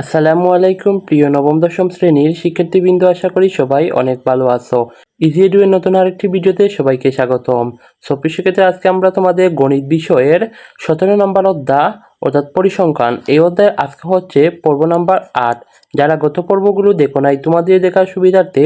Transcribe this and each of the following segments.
আসসালামু আলাইকুম, প্রিয় নবম, দশম শ্রেণির শিক্ষার্থীবৃন্দ, আশা করি সবাই অনেক ভালো আছো। ইজি এডুয়ের নতুন আরেকটি ভিডিওতে সবাইকে স্বাগতম। সো ক্ষেত্রে আজকে আমরা তোমাদের গণিত বিষয়ের সতেরো নম্বর অধ্যায় অর্থাৎ পরিসংখ্যান। এই অধ্যায় আজকে হচ্ছে পর্ব নাম্বার আট। যারা গত পর্বগুলো দেখো নাই, তোমাদের দেখার সুবিধার্থে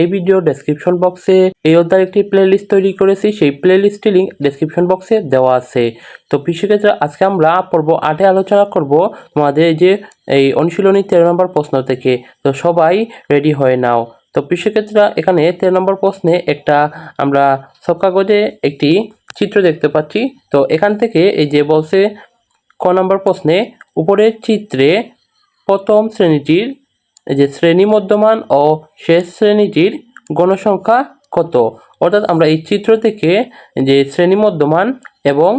এই ভিডিও ডেসক্রিপশন বক্সে এই অধ্যায়ের একটি প্লেলিস্ট তৈরি করেছি। সেই প্লেলিস্টের লিঙ্ক ডেসক্রিপশন বক্সে দেওয়া আছে। তো শিক্ষার্থীরা আজকে আমরা পর্ব আটে আলোচনা করব তোমাদের যে এই অনুশীলনী তেরো নম্বর প্রশ্ন থেকে। তো সবাই রেডি হয়ে নাও। তো কৃষিক্ষেত্রা এখানে তেরো নম্বর প্রশ্নে একটা আমরা সব কাগজে একটি চিত্র দেখতে পাচ্ছি। তো এখান থেকে এই যে বলছে ক নম্বর প্রশ্নে উপরের চিত্রে প্রথম শ্রেণীটির যে শ্রেণি মধ্যমান ও শেষ শ্রেণীটির গণসংখ্যা কত? অর্থাৎ আমরা এই চিত্র থেকে যে শ্রেণি মধ্যমান এবং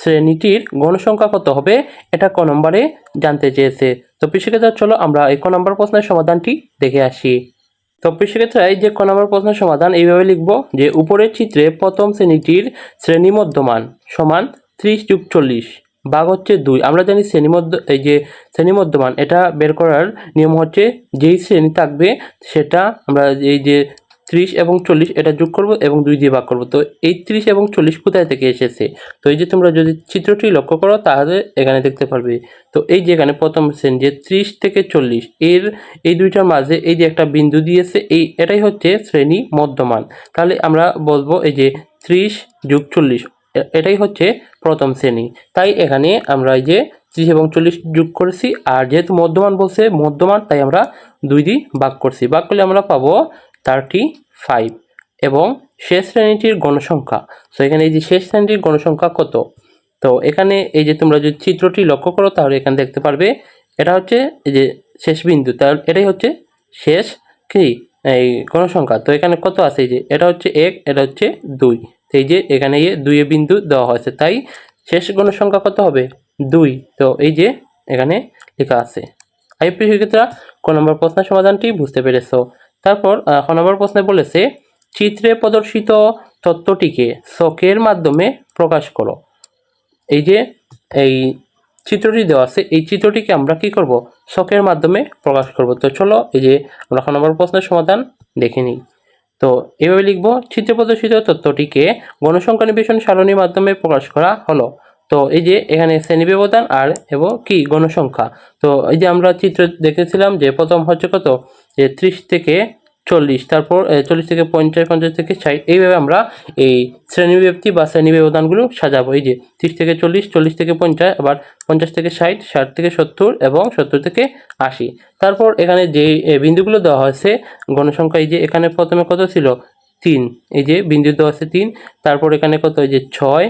শ্রেণীটির গণসংখ্যা কত হবে, এটা ক নম্বরে জানতে চেয়েছে। তো কৃষিক্ষেত্রে চলো আমরা এই ক নম্বর প্রশ্নের সমাধানটি দেখে আসি। তো কৃষিক্ষেত্রে এই যে ক নম্বর প্রশ্নের সমাধান এইভাবে লিখব যে উপরের চিত্রে প্রথম শ্রেণীটির শ্রেণি মধ্যমান সমান ত্রিশ যুগ চল্লিশ। ভাগ হচ্ছে দুই। আমরা জানি শ্রেণি মধ্য এই যে শ্রেণি মধ্যমান এটা বের করার নিয়ম হচ্ছে যেই শ্রেণি থাকবে সেটা আমরা এই যে ত্রিশ এবং চল্লিশ এটা যোগ করব এবং দুই দিয়ে ভাগ করব। তো এই ত্রিশ এবং চল্লিশ কোথায় থেকে এসেছে? তো এই যে তোমরা যদি চিত্রটি লক্ষ্য করো তাহলে এখানে দেখতে পারবে। তো এই যে এখানে প্রথম শ্রেণি যে ত্রিশ থেকে চল্লিশ, এর এই দুইটার মাঝে এই যে একটা বিন্দু দিয়েছে, এই এটাই হচ্ছে শ্রেণি মধ্যমান তাহলে আমরা বলব এই যে ত্রিশ যোগ চল্লিশ এটাই হচ্ছে প্রথম শ্রেণি। তাই এখানে আমরা এই যে ত্রিশ এবং চল্লিশ যোগ করেছি, আর যেহেতু মধ্যমান বলছে, মধ্যমান তাই আমরা দুই দিয়ে ভাগ করছি। ভাগ করলে আমরা পাবো থার্টি ফাইভ এবং শেষ শ্রেণীটির গণসংখ্যা। তো এখানে এই যে শেষ শ্রেণীটির গণসংখ্যা কত? তো এখানে এই যে তোমরা যদি চিত্রটি লক্ষ্য করো, তাহলে এখানে দেখতে পারবে, এটা হচ্ছে এই যে শেষ বিন্দু, তাহলে এটাই হচ্ছে শেষ কি? এই গণসংখ্যা। তো এখানে কত আছে? এই যে এটা হচ্ছে এক, এটা হচ্ছে দুই। এই যে এখানে এই দুইয়ে বিন্দু দেওয়া হয়েছে। তাই শেষ গণসংখ্যা কত হবে? দুই। তো এই যে এখানে লেখা আছে। আইপি শিক্ষিতরা ক নম্বর প্রশ্নের সমাধানটি বুঝতে পেরেছ? তারপর ক নম্বর প্রশ্নে বলেছে, চিত্রে প্রদর্শিত তত্ত্বটিকে শখের মাধ্যমে প্রকাশ করো। এই যে এই চিত্রটি দেওয়া আছে, এই চিত্রটিকে আমরা কি করব? শখের মাধ্যমে প্রকাশ করব। তো চলো, এই যে আমরা ক নম্বর প্রশ্নের সমাধান দেখে নিই। তো এভাবে লিখব, চিত্র প্রদর্শিত তথ্যটিকে গণসংখ্যা নিবেশন সারণীর মাধ্যমে প্রকাশ করা হলো। তো এই যে এখানে শ্রেণি ব্যবধান আর এবং কি গণসংখ্যা। তো এই যে আমরা চিত্র দেখেছিলাম যে প্রথম হচ্ছে কত? যে ত্রিশ থেকে চল্লিশ, তারপর চল্লিশ থেকে পঞ্চাশ পঞ্চাশ থেকে ষাট, এইভাবে আমরা এই শ্রেণীব্যক্তি বা শ্রেণি ব্যবধানগুলো সাজাবো। এই যে ত্রিশ থেকে চল্লিশ চল্লিশ থেকে পঞ্চাশ, আবার পঞ্চাশ থেকে ষাট ষাট থেকে সত্তর এবং সত্তর থেকে আশি। তারপর এখানে যে বিন্দুগুলো দেওয়া হয়েছে, গণসংখ্যা এই যে এখানে প্রথমে কত ছিল? তিন। এই যে বিন্দু দেওয়া আছে তিন, তারপর এখানে কত? এই যে ছয়,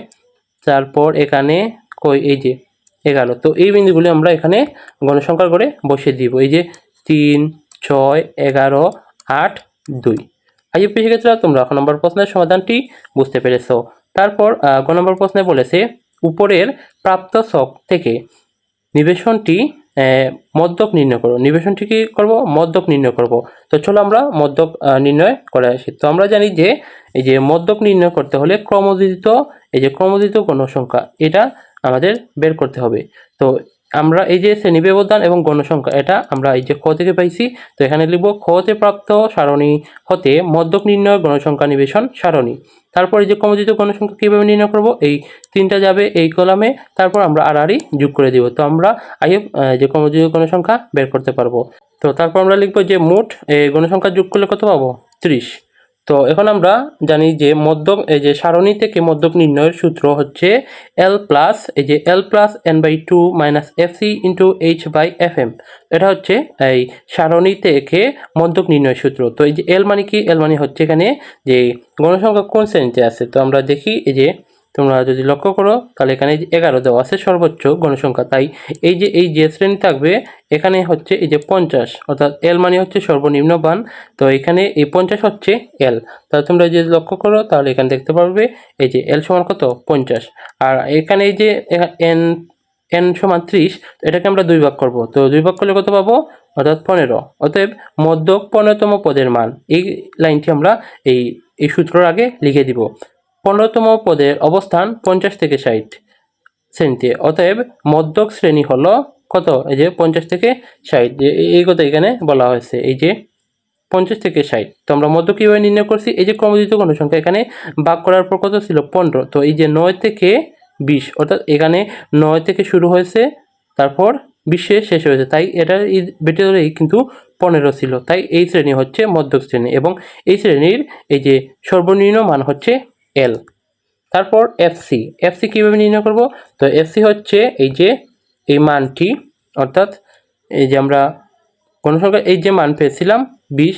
তারপর এখানে কই এই যে এগারো। তো এই বিন্দুগুলো আমরা এখানে গণসংখ্যার করে বসিয়ে দিব। এই যে তিন, ছয়, এগারো আট দুই। আজ ক্ষেত্রে তোমরা ক নম্বর প্রশ্নের সমাধানটি বুঝতে পেরেছ। তারপর গ নম্বর প্রশ্নে বলেছে উপরের প্রাপ্ত শখ থেকে নিবেশনটি আহ, মদ্যক নির্ণয় করো। নিবেশনটি কি করব? মদ্যক নির্ণয় করব। তো চলো আমরা মদ্যক আহ, নির্ণয় করে আসি। তো আমরা জানি যে এই যে মদ্যক নির্ণয় করতে হলে ক্রমোদিত এই যে ক্রমোদিত গণসংখ্যা এটা আমাদের বের করতে হবে। তো আমরা এই যে শ্রেণি ব্যবধান এবং গণসংখ্যা, এটা আমরা এই যে ক থেকে পাইছি। তো এখানে লিখব খতে প্রাপ্ত সারণী হতে মদ্যক নির্ণয়, গণসংখ্যা নিবেশন, সারণী। তারপর এই যে ক্রমোদিত গণসংখ্যা কীভাবে নির্ণয় করব? এই তিনটা যাবে এই কলামে। তারপর আমরা আড়াআড়ি যোগ করে দিব। তো আমরা আইএফ যে ক্রমোদিত গণসংখ্যা বের করতে পারব। তো তারপর আমরা লিখব যে মোট এই গণসংখ্যা যোগ করলে কত পাবো? ত্রিশ। তো এখন আমরা জানি যে মধ্যম, এই যে সারণী থেকে মধ্যম নির্ণয়ের সূত্র হচ্ছে এল প্লাস এই যে L plus N by two minus F C into H by F M এটা হচ্ছে এই সারণী থেকে মধ্যক নির্ণয়ের সূত্র। তো এই যে এল মানে কি? এল মানে হচ্ছে এখানে যে গণসংখ্যা কোন শ্রেণীতে আছে। তো আমরা দেখি এই যে তোমরা যদি লক্ষ্য করো, তাহলে এখানে এগারো দেওয়া আছে সর্বোচ্চ গণসংখ্যা। তাই এই যে এই যে শ্রেণি থাকবে, এখানে হচ্ছে এই যে পঞ্চাশ, অর্থাৎ এল মানে হচ্ছে সর্বনিম্ন মান। তো এখানে এই পঞ্চাশ হচ্ছে এল তাহলে তোমরা যদি লক্ষ্য করো, তাহলে এখানে দেখতে পারবে, এই যে এল সমান কত? পঞ্চাশ। আর এখানে এই যে এন এন সমান ত্রিশ এটাকে আমরা দুই ভাগ করব। তো দুই ভাগ করলে কত পাবো? অর্থাৎ পনেরো। অতএব মধ্যক পনেরোতম পদের মান। এই লাইনটি আমরা এই এই সূত্রর আগে লিখে দিব। পনেরোতম পদের অবস্থান পঞ্চাশ থেকে ষাট শ্রেণীতে। অতএব মধ্যক শ্রেণি হলো কত? এই যে পঞ্চাশ থেকে ষাট। এই- কথা এখানে বলা হয়েছে। এই যে পঞ্চাশ থেকে ষাট। তো আমরা মধ্য কীভাবে নির্ণয় করছি? এই যে ক্রমযুক্ত কোনো সংখ্যা এখানে ভাগ করার পর কত ছিল? পনেরো। তো এই যে নয় থেকে বিশ, অর্থাৎ এখানে নয় থেকে শুরু হয়েছে, তারপর বিশে শেষ হয়েছে। তাই এটার ভেতরেই কিন্তু পনেরো ছিল। তাই এই শ্রেণি হচ্ছে মধ্যক শ্রেণি এবং এই শ্রেণির এই যে সর্বনিম্ন মান হচ্ছে এল তারপর এফসি এফসি কীভাবে নির্ণয় করব? তো এফসি হচ্ছে এই যে, এই মানটি, অর্থাৎ এই যে আমরা গণসংখ্যা এই যে মান পেয়েছিলাম বিশ,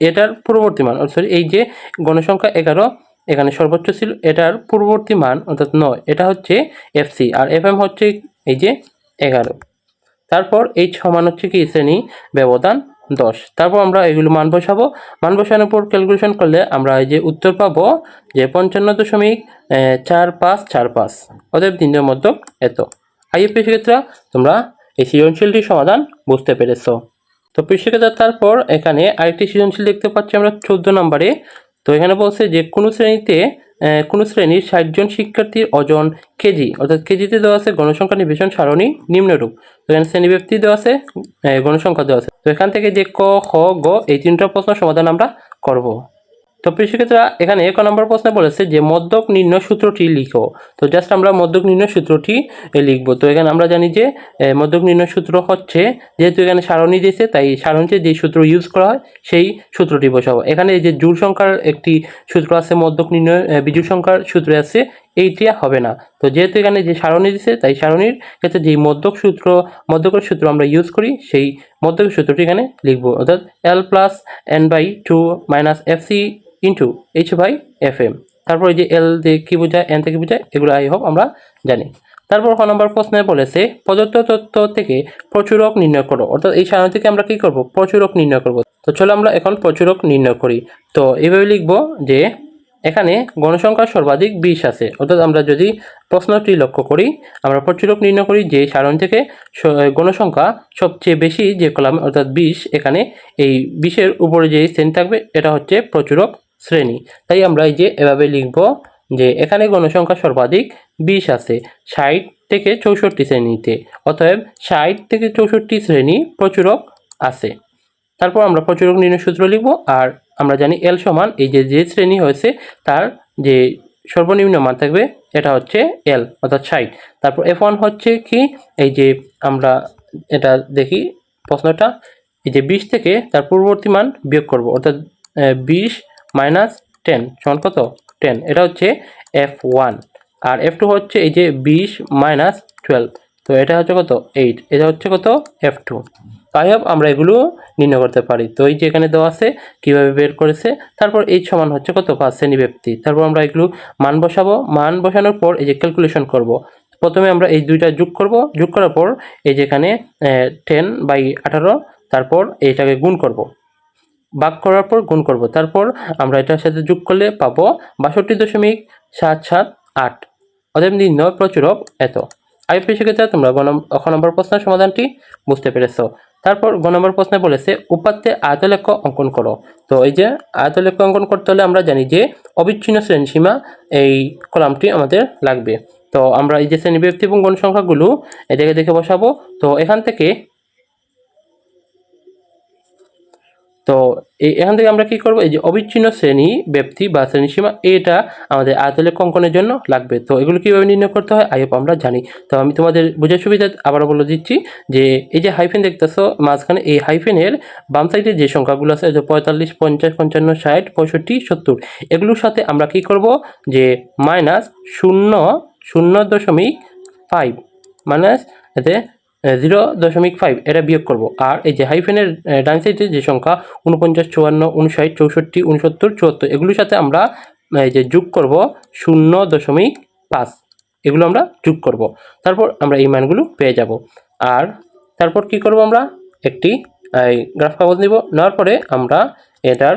এটার পূর্ববর্তী মান সরি, এই যে গণসংখ্যা এগারো, এখানে সর্বোচ্চ ছিল, এটার পূর্ববর্তী মান, অর্থাৎ নয়, এটা হচ্ছে এফসি আর এফ হচ্ছে এই যে এগারো। তারপর এই সমান হচ্ছে কি? শ্রেণি ব্যবধান। দশ। তারপর আমরা এগুলো মান বসাবো। মান বসানোর পর ক্যালকুলেশন করলে আমরা এই যে উত্তর পাবো যে পঞ্চান্ন দশমিক চার পাঁচ চার পাঁচ। অতএব তিনটের মধ্যে এত। আইএফপি সেক্ষেত্রে তোমরা এই সৃজনশীলটির সমাধান বুঝতে পেরেছ। তো পৃষ্ঠকেতার তারপর এখানে আরেকটি সৃজনশীল দেখতে পাচ্ছি আমরা চোদ্দ নম্বরে। তো এখানে বলছে যে কোনো শ্রেণীতে কোনো শ্রেণির ষাট জন শিক্ষার্থীর ওজন কেজি, অর্থাৎ কেজিতে দেওয়া আছে গণসংখ্যা নিবেশন সারণী নিম্নরূপ। এখানে শ্রেণীব্যাপ্তি দেওয়া আছে গণসংখ্যা দেওয়া আছে। তো এখান থেকে যে ক, খ, গ, এই তিনটা প্রশ্ন সমাধান আমরা করব। তো কৃষিক্ষেত্রে এখানে এক নম্বর প্রশ্নে বলেছে যে মদ্যক নির্ণয় সূত্রটি লিখো। তো জাস্ট আমরা মদ্যক নির্ণয় সূত্রটি লিখব। তো এখানে আমরা জানি যে মদ্যক নির্ণয় সূত্র হচ্ছে, যেহেতু এখানে সারণী দিয়েছে, তাই সারণীতে যে সূত্র ইউজ করা হয়, সেই সূত্রটি বসাবো। এখানে যে জুড় সংখ্যার একটি সূত্র আছে মদ্যক নির্ণয় বিজুল সংখ্যার সূত্রে আছে এইটি হবে না। তো যেহেতু এখানে যে সারণী দিয়েছে তাই সারণীর ক্ষেত্রে যে মধ্যক সূত্র, মধ্যকের সূত্র আমরা ইউজ করি, সেই মধ্যকের সূত্রটি এখানে লিখব। অর্থাৎ L plus N by two minus F C into H by F M তারপর যে এল দিয়ে কী বোঝায় এন থেকে বোঝায়, এগুলো আই হোক আমরা জানি। তারপর ক নম্বর প্রশ্নে বলেছে, প্রদত্ত তথ্য থেকে প্রচুরক নির্ণয় করো। অর্থাৎ এই সারণী থেকে আমরা কী করব? প্রচুরক নির্ণয় করব। তো চলো আমরা এখন প্রচুরক নির্ণয় করি। তো এইভাবে লিখব যে এখানে গণসংখ্যা সর্বাধিক বিশ আছে। অর্থাৎ আমরা যদি প্রশ্নটি লক্ষ্য করি, আমরা প্রচুরক নির্ণয় করি যে সারণ থেকে গণসংখ্যা সবচেয়ে বেশি যে কলাম, অর্থাৎ বিশ, এখানে এই বিশের উপরে যে শ্রেণি থাকবে, এটা হচ্ছে প্রচুরক শ্রেণি। তাই আমরা এই যে এভাবে লিখব যে এখানে গণসংখ্যা সর্বাধিক বিশ আছে ষাট থেকে চৌষট্টি শ্রেণীতে, অতএব ষাট থেকে চৌষট্টি শ্রেণি প্রচুরক আছে। তারপর আমরা প্রচুরক নির্ণয় সূত্র লিখব আর আমরা জানি এল সমান এই যে যে শ্রেণি হয়েছে, তার যে সর্বনিম্ন মান থাকবে, এটা হচ্ছে এল অর্থাৎ ষাট। তারপর এফ ওয়ান হচ্ছে কি? এই যে আমরা এটা দেখি প্রশ্নটা, এই যে বিশ থেকে তার পূর্ববর্তী মান বিয়োগ করব, অর্থাৎ বিশ মাইনাস টেন সমান কত? টেন, এটা হচ্ছে এফ ওয়ান আর এফ টু হচ্ছে এই যে বিশ মাইনাস টুয়েলভ, তো এটা হচ্ছে কত? এইট, এটা হচ্ছে কত? এফ টু তাই হোক আমরা এগুলো নির্ণয় করতে পারি। তো এই যে এখানে দেওয়া আছে, কীভাবে বের করেছে, তারপর এই সমান হচ্ছে কত? পাঁচ শ্রেণি ব্যক্তি তারপর আমরা এগুলো মান বসাবো। মান বসানোর পর এই যে ক্যালকুলেশন করব। প্রথমে আমরা এই দুইটা যোগ করব। যোগ করার পর এই যে এখানে টেন বাই আঠারো, তারপর এইটাকে গুণ করব। ভাগ করার পর গুণ করব। তারপর আমরা এটার সাথে যোগ করলে পাবো বাষট্টি দশমিক সাত সাত আট। অতএব নির্ণয় প্রচুরক এত। আইপি সেক্ষেত্রে তোমরা নম- নম্বর প্রশ্নের সমাধানটি বুঝতে পেরেছ। তারপর গ নম্বর প্রশ্নে বলেছে, উপাত্তে আয়তলেখ্য অঙ্কন করো। তো এই যে আয়তলেখ্য অঙ্কন করতে হলে আমরা জানি যে অবিচ্ছিন্ন শ্রেণীসীমা এই কলামটি আমাদের লাগবে। তো আমরা এই যে শ্রেণীব্যক্তি এবং গণসংখ্যাগুলো এদিকে দেখে বসাবো। তো এখান থেকে তো এখান থেকে আমরা কি করব? এই যে অবিচ্ছিন্ন শ্রেণি ব্যক্তি বা শ্রেণীসীমা এটা আমাদের আয়তলেখ অঙ্কনের জন্য লাগবে। তো এগুলো কীভাবে নির্ণয় করতে হয়? আইএপ আমরা জানি। তো আমি তোমাদের বোঝার সুবিধা আবারও বলে দিচ্ছি যে, এই যে হাইফেন দেখতেছো, মাঝখানে এই হাইফেনের বাম সাইডে যে সংখ্যাগুলো আছে যে পঁয়তাল্লিশ, পঞ্চাশ, পঞ্চান্ন, ষাট, পঁয়ষট্টি, সত্তর, এগুলোর সাথে আমরা কি করব? যে মাইনাস শূন্য শূন্য দশমিক ফাইভ মাইনাস এতে জিরো দশমিক ফাইভ এটা বিয়োগ করব। আর এই যে হাইফেনের ডান সাইডে যে সংখ্যা উনপঞ্চাশ চুয়ান্ন উনষাট চৌষট্টি উনসত্তর চুয়াত্তর, এগুলোর সাথে আমরা এই যে যোগ করব শূন্য দশমিক পাঁচ। এগুলো আমরা যোগ করব। তারপর আমরা এই মানগুলো পেয়ে যাব। আর তারপর কি করব আমরা? একটি গ্রাফ কাগজ নিব। নেওয়ার পরে আমরা এটার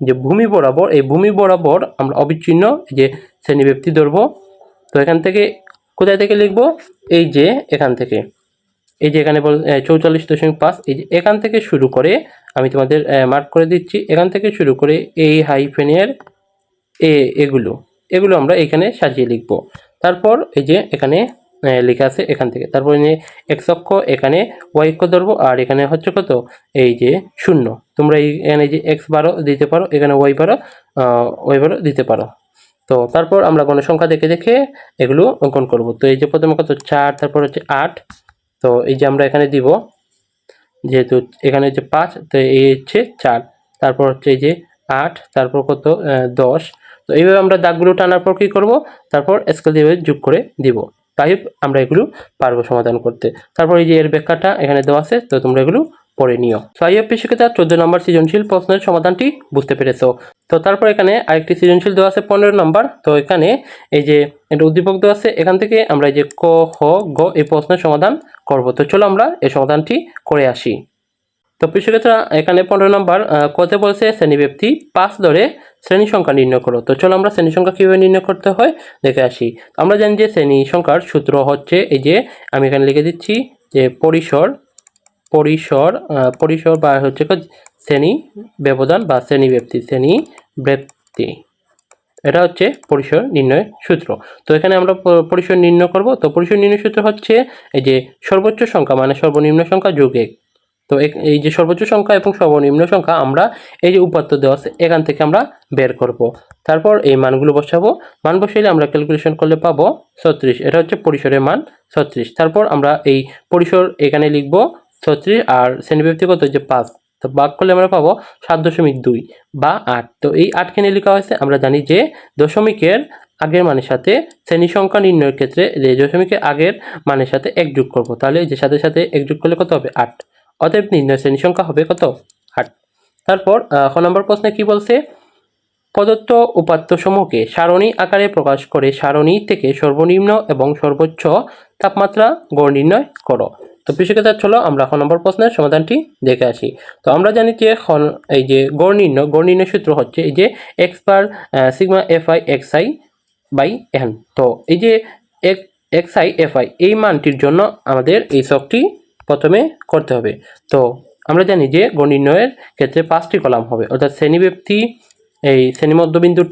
যে ভূমি বরাবর, এই ভূমি বরাবর আমরা অবিচ্ছিন্ন যে শ্রেণীব্যক্তি ধরবো। তো এখান থেকে কোথায় থেকে লিখব? এই যে এখান থেকে। এই যে এখানে বল চৌচল্লিশ দশমিক পাঁচ, এই যে এখান থেকে শুরু করে আমি তোমাদের মার্ক করে দিচ্ছি। এখান থেকে শুরু করে এই হাইফেনের এ এগুলো এগুলো আমরা এখানে সাজিয়ে লিখব। তারপর এই যে এখানে লেখা আছে এখান থেকে। তারপর এক্স অক্ষ, এখানে ওয়াই অক্ষ ধরবো, আর এখানে হচ্ছে কত? এই যে শূন্য। তোমরা এখানে যে এক্স বারো দিতে পারো, এখানে ওয়াই বারো ওয়াই বারো দিতে পারো। তো তারপর আমরা গণসংখ্যা দেখে দেখে এগুলো অঙ্কন করব। তো এই যে প্রথমে কত? চার, তারপর হচ্ছে আট তো এই যে আমরা এখানে দিব, যেহেতু এখানে হচ্ছে পাঁচ, তো এই হচ্ছে চার, তারপর হচ্ছে এই যে আট, তারপর কত? দশ। তো এইভাবে আমরা দাগগুলো টানার পর কী করব? তারপর স্কেল দিয়ে যোগ করে দিব। তাই আমরা এগুলো পারব সমাধান করতে। তারপর এই যে এর ব্যাখ্যাটা এখানে দেওয়া আছে, তো তোমরা এগুলো পড়ে নিও। সাইএফপি শিক্ষিতা চোদ্দ নম্বর সৃজনশীল প্রশ্নের সমাধানটি বুঝতে পেরেছ। তো তারপর এখানে আরেকটি সৃজনশীল দেওয়া আছে পনেরো নম্বর। তো এখানে এই যে একটা উদ্দীপক দেওয়া আছে, এখান থেকে আমরা এই যে ক, হ, গ এই প্রশ্নের সমাধান করব। তো চলো আমরা এই সমাধানটি করে আসি। তো কৃষকেরা এখানে পনেরো নম্বর কতে বলছে শ্রেণীব্যক্তি পাঁচ ধরে শ্রেণি সংখ্যা নির্ণয় করো। তো চলো আমরা শ্রেণি সংখ্যা কীভাবে নির্ণয় করতে হয় দেখে আসি। আমরা জানি যে শ্রেণি সংখ্যার সূত্র হচ্ছে এই যে আমি এখানে লিখে দিচ্ছি যে পরিসর পরিসর পরিসর বা হচ্ছে শ্রেণি ব্যবধান বা শ্রেণি ব্যক্তি শ্রেণি ব্যক্তি। এটা হচ্ছে পরিসর নির্ণয় সূত্র। তো এখানে আমরা পরিসর নির্ণয় করব। তো পরিসর নির্ণয় সূত্র হচ্ছে এই যে সর্বোচ্চ সংখ্যা মানে সর্বনিম্ন সংখ্যা যোগ এক। তো এই যে সর্বোচ্চ সংখ্যা এবং সর্বনিম্ন সংখ্যা আমরা এই যে উপাত্ত দেওয়া আছে, এখান থেকে আমরা বের করব। তারপর এই মানগুলো বসাবো। মান বসাইলে আমরা ক্যালকুলেশন করলে পাবো ছত্রিশ। এটা হচ্ছে পরিসরের মান ছত্রিশ। তারপর আমরা এই পরিসর এখানে লিখব ছত্রিশ আর শ্রেণীব্যক্তি কত? যে পাঁচ। তো ভাগ করলে আমরা পাবো সাত দশমিক দুই বা আট। তো এই আটখানে লেখা হয়েছে, আমরা জানি যে দশমিকের আগের মানের সাথে শ্রেণি সংখ্যা নির্ণয়ের ক্ষেত্রে যে দশমিকের আগের মানের সাথে এক যোগ করব। তাহলে যে সাথে সাথে এক করলে কত হবে? আট। অতএব নির্ণয় শ্রেণি সংখ্যা হবে কত? আট। তারপর খ নম্বর প্রশ্নে কি বলছে? প্রদত্ত উপাত্তসমূহকে সারণী আকারে প্রকাশ করে সারণী থেকে সর্বনিম্ন এবং সর্বোচ্চ তাপমাত্রা গড় নির্ণয় করো। তো কৃষিকেতা চলো আমরা খ নম্বর প্রশ্নের সমাধানটি দেখে আসি। তো আমরা জানি যে এই যে গড় নির্ণয় গড় সূত্র হচ্ছে এই যে X per sigma F I X I by N তো এই যে এক্স আই এফ আই এই মানটির জন্য আমাদের এই শখটি প্রথমে করতে হবে। তো আমরা জানি যে গণ নির্ণয়ের ক্ষেত্রে পাঁচটি কলাম হবে, অর্থাৎ শ্রেণীব্যক্তি এই শ্রেণি মধ্যবিন্দুর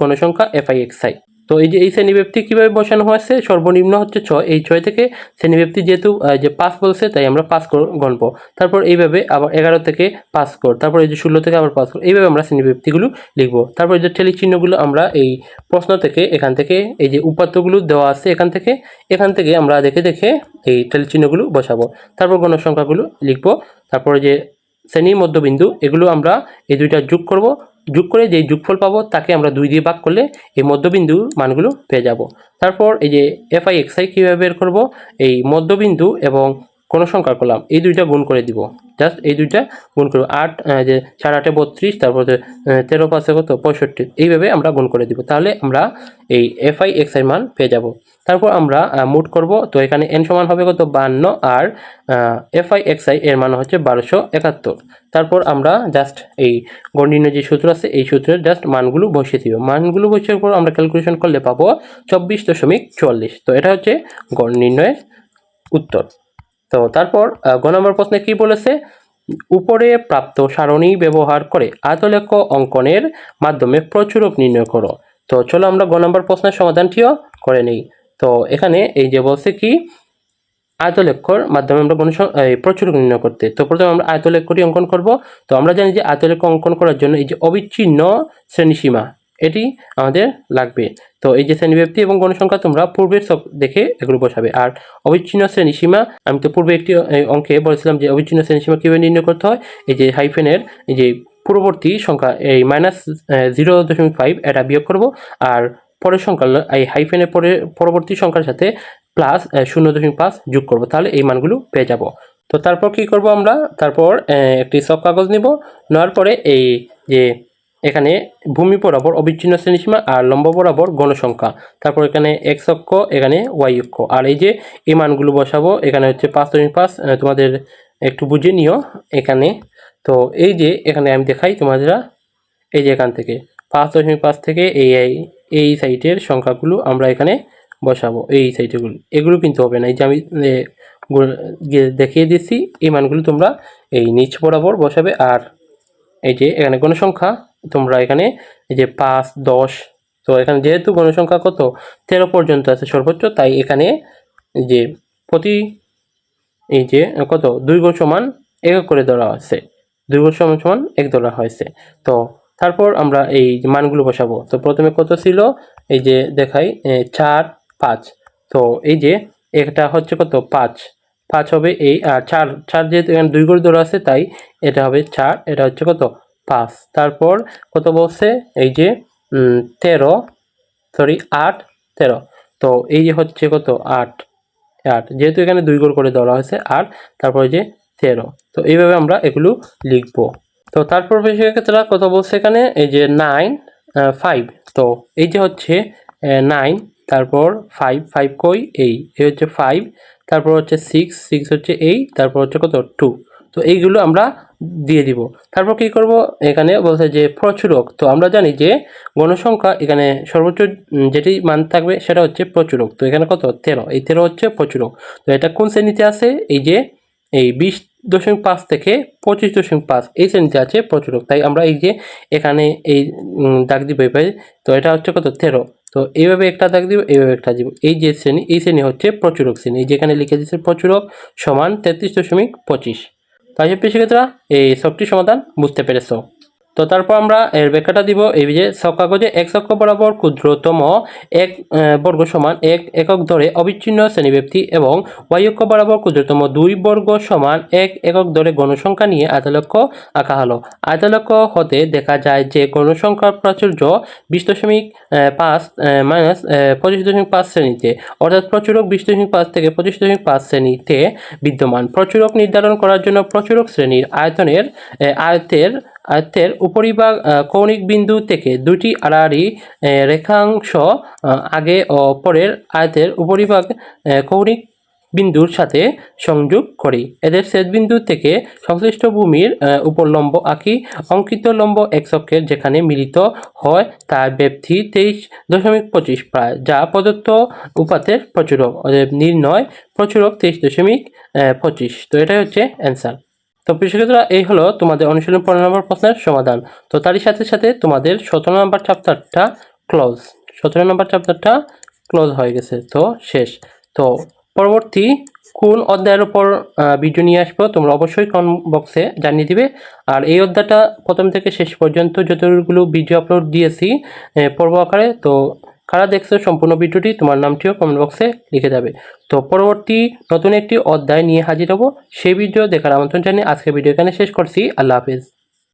গণসংখ্যা এফ আই এক্স আই তো এই যে এই শ্রেণীব্যক্তি কীভাবে বসানো হয়েছে? সর্বনিম্ন হচ্ছে ছয়। এই ছয় থেকে শ্রেণীব্যক্তি যেহেতু যে পাঁচ বলছে, তাই আমরা পাঁচ গণবো। তারপর এইভাবে আবার এগারো থেকে পাঁচ কর। তারপর এই যে ষোলো থেকে আবার পাঁচ কর। এইভাবে আমরা শ্রেণীব্যক্তিগুলো লিখব। তারপর যে ঠেলি চিহ্নগুলো আমরা এই প্রশ্ন থেকে, এখান থেকে, এই যে উপাত্তগুলো দেওয়া আছে এখান থেকে এখান থেকে আমরা দেখে দেখে এই ঠেলি চিহ্নগুলো বসাবো। তারপর গণসংখ্যাগুলো লিখব। তারপরে যে শ্রেণি মধ্যবিন্দু, এগুলো আমরা এই দুইটা যোগ করব। যোগ করে যে যোগফল পাবো, তাকে আমরা দুই দিয়ে ভাগ করলে এই মধ্যবিন্দুর মানগুলো পেয়ে যাব। তারপর এই যে এফআই এক্সআই এক্স আই কীভাবে বের করব? এই মধ্যবিন্দু এবং কোনো সংখ্যা করলাম, এই দুইটা গুণ করে দিব। জাস্ট এই দুইটা গুণ করব। আট যে চার আটে বত্রিশ, তারপর তেরো পাঁচে কত? পঁয়ষট্টি। এইভাবে আমরা গুণ করে দিব। তাহলে আমরা এই এফ আই এক্স আই মান পেয়ে যাব। তারপর আমরা মোট করব। তো এখানে এন সমান হবে কত? বান্ন। আর এফ আই এক্স আই এর মান হচ্ছে বারোশো একাত্তর। তারপর আমরা জাস্ট এই গণিন্য যে সূত্র আছে, এই সূত্রের জাস্ট মানগুলো বসিয়ে দিব। মানগুলো বসিয়ে পর আমরা ক্যালকুলেশন করলে পাবো চব্বিশ দশমিক চুয়াল্লিশ। তো এটা হচ্ছে গড় নির্ণয়ের উত্তর। তো তারপর গ নম্বর প্রশ্নে কি বলেছে? উপরে প্রাপ্ত সারণী ব্যবহার করে আয়তলেখ অঙ্কনের মাধ্যমে প্রচুরক নির্ণয় করো। তো চলো আমরা গ নম্বর প্রশ্নের সমাধানটিও করে নিই। তো এখানে এই যে বলছে কি, আয়তলেখর মাধ্যমে আমরা কোনো প্রচুরক নির্ণয় করতে। তো প্রথমে আমরা আয়তলেখটি অঙ্কন করব। তো আমরা জানি যে আয়তলেখ অঙ্কন করার জন্য এই যে অবিচ্ছিন্ন শ্রেণীসীমা এটি আমাদের লাগবে। তো এই যে শ্রেণীব্যক্তি এবং গণসংখ্যা তোমরা পূর্বের সব দেখে এগুলো বসাবে আর অবিচ্ছিন্ন শ্রেণীসীমা আমি তো পূর্বে একটি অঙ্কে বলেছিলাম যে অবিচ্ছিন্ন শ্রেণীসীমা কীভাবে নির্ণয় করতে হয়? এই যে হাইফেনের এই যে পূর্ববর্তী সংখ্যা, এই মাইনাস জিরো দশমিক ফাইভ এটা বিয়োগ করব। আর পরের সংখ্যা, এই হাইফেনের পরে, পরবর্তী সংখ্যার সাথে প্লাস শূন্য দশমিক পাঁচ যোগ করব। তাহলে এই মানগুলো পেয়ে যাব। তো তারপর কি করব আমরা? তারপর একটি সব কাগজ নিব। নেওয়ার পরে এই যে এখানে ভূমি বরাবর অবিচ্ছিন্ন শ্রেণীসীমা আর লম্ব বরাবর গণসংখ্যা। তারপর এখানে এক্স অক্ষ, এখানে ওয়াই অক্ষ। আর এই যে এই মানগুলো বসাবো, এখানে হচ্ছে পাঁচ দশমিক পাঁচ তোমাদের একটু বুঝে নিও এখানে। তো এই যে এখানে আমি দেখাই তোমাদের, এই যে এখান থেকে। পাঁচ দশমিক পাঁচ থেকে এই, এই- সাইটের সংখ্যাগুলো আমরা এখানে বসাবো, এই সাইটেগুলো। এগুলো কিন্তু হবে না। এই যে আমি দেখিয়ে দিচ্ছি, এই মানগুলো তোমরা এই নিচ বরাবর বসাবে। আর এই যে এখানে গণসংখ্যা তোমরা এখানে এই যে পাঁচ, দশ, তো এখানে যেহেতু গণসংখ্যা কত? তেরো পর্যন্ত আছে সর্বোচ্চ, তাই এখানে যে প্রতি এই যে কত? দুই গুণ সমান এক করে ধরা হয়েছে। দুই গুণ সমান সমান এক ধরা হয়েছে। তো তারপর আমরা এই মানগুলো বসাবো। তো প্রথমে কত ছিল? এই যে দেখাই চার, পাঁচ। তো এই যে একটা হচ্ছে কত? পাঁচ। পাঁচ হবে এই, আর চার চার যেহেতু এখানে দুই করে ধরা আছে তাই এটা হবে চার, এটা হচ্ছে কত? পাঁচ। তারপর কত বলছে? এই যে তেরো সরি আট, তেরো। তো এই যে হচ্ছে কত? আট আট। যেহেতু এখানে দুই গোল করে ধরা হয়েছে, আট, তারপরে যে তেরো। তো এইভাবে আমরা এগুলো লিখব। তো তারপর ক্ষেত্রে কত বলছে এখানে? এই যে নাইন ফাইভ তো এই যে হচ্ছে নাইন, তারপর ফাইভ ফাইভ কই? এই। এই হচ্ছে ফাইভ তারপর হচ্ছে সিক্স সিক্স হচ্ছে এই তারপর হচ্ছে কত? টু তো এইগুলো আমরা দিয়ে দিব। তারপর কি করব? এখানে বলছে যে প্রচুরক তো আমরা জানি যে, গণসংখ্যা এখানে সর্বোচ্চ যেটি মান থাকবে সেটা হচ্ছে প্রচুরক তো এখানে কত? তেরো। এই তেরো হচ্ছে প্রচুরক তো এটা কোন শ্রেণীতে আছে? এই যে, এই বিশ দশমিক পাঁচ থেকে পঁচিশ দশমিক পাঁচ, এই শ্রেণীতে আছে প্রচুরক তাই আমরা এই যে, এখানে এই দাগ দিব এভাবে। তো এটা হচ্ছে কত? তেরো। তো এইভাবে একটা দাগ দিব, এইভাবে একটা দিব। এই যে শ্রেণি, এই শ্রেণি হচ্ছে প্রচুরক শ্রেণি। এই যেখানে লিখে দিচ্ছে প্রচুরক সমান তেত্রিশ দশমিক পঁচিশ। তাই শিক্ষার্থীরা এই সবটি সমাধান বুঝতে পেরেছ। তো তারপর আমরা এর ব্যাখ্যাটা দিব এই যে কাগজে এক অক্ষ বরাবর ক্ষুদ্রতম এক বর্গ সমান এক একক ধরে অবিচ্ছিন্ন শ্রেণীব্যক্তি এবং ওয়াই বরাবর ক্ষুদ্রতম দুই বর্গ সমান এক একক ধরে গণসংখ্যা নিয়ে আয়তলক্ষ আঁকা হলো। আয়তলক্ষ হতে দেখা যায় যে গণসংখ্যার প্রাচুর্য বিশ দশমিক পাঁচ মাইনাস পঁচিশ দশমিক পাঁচ শ্রেণীতে। অর্থাৎ প্রচুরক বিশ দশমিক পাঁচ থেকে পঁচিশ দশমিক পাঁচ শ্রেণীতে বিদ্যমান। প্রচুরক নির্ধারণ করার জন্য প্রচুরক শ্রেণির আয়তনের আয়তের আয়ত্তের উপরিভাগ কৌণিক বিন্দু থেকে দুটি আড়াআড়ি রেখাংশ আগে ও পরের আয়তের উপরিভাগ কৌণিক বিন্দুর সাথে সংযোগ করি। এদের ছেদবিন্দু থেকে সংশ্লিষ্ট ভূমির উপর লম্ব আঁকি, অঙ্কিত লম্ব এক চক্রের যেখানে মিলিত হয় তার ব্যাপ্তি তেইশ দশমিক পঁচিশ প্রায়, যা প্রদত্ত উপাতের প্রচুরক নির্ণয় প্রচুরক তেইশ দশমিক পঁচিশ। তো এটাই হচ্ছে অ্যান্সার। তো প্রিয়শিক্ষার্থীরা এই হলো তোমাদের অনুশীলন পনেরো নম্বর প্রশ্নের সমাধান। তো তারই সাথে সাথে তোমাদের সতেরো নম্বর চ্যাপ্টারটা ক্লোজ সতেরো নম্বর চ্যাপ্টারটা ক্লোজ হয়ে গেছে। তো শেষ। তো পরবর্তী কোন অধ্যায়ের আহ, ভিডিও নিয়ে আসব তোমরা অবশ্যই কমেন্ট বক্সে জানিয়ে দিবে। আর এই অধ্যায়টা প্রথম থেকে শেষ পর্যন্ত যতগুলো ভিডিও আপলোড দিয়েছি পর্ব আকারে তো কারা দেখছ, সম্পূর্ণ ভিডিওটি তোমার নামটিও কমেন্ট বক্সে লিখে যাবে। তো পরবর্তী নতুন একটি অধ্যায় নিয়ে হাজির হব। সেই ভিডিও দেখার আমন্ত্রণ জানিয়ে আজকে ভিডিও এখানে শেষ করছি। আল্লাহ হাফিজ।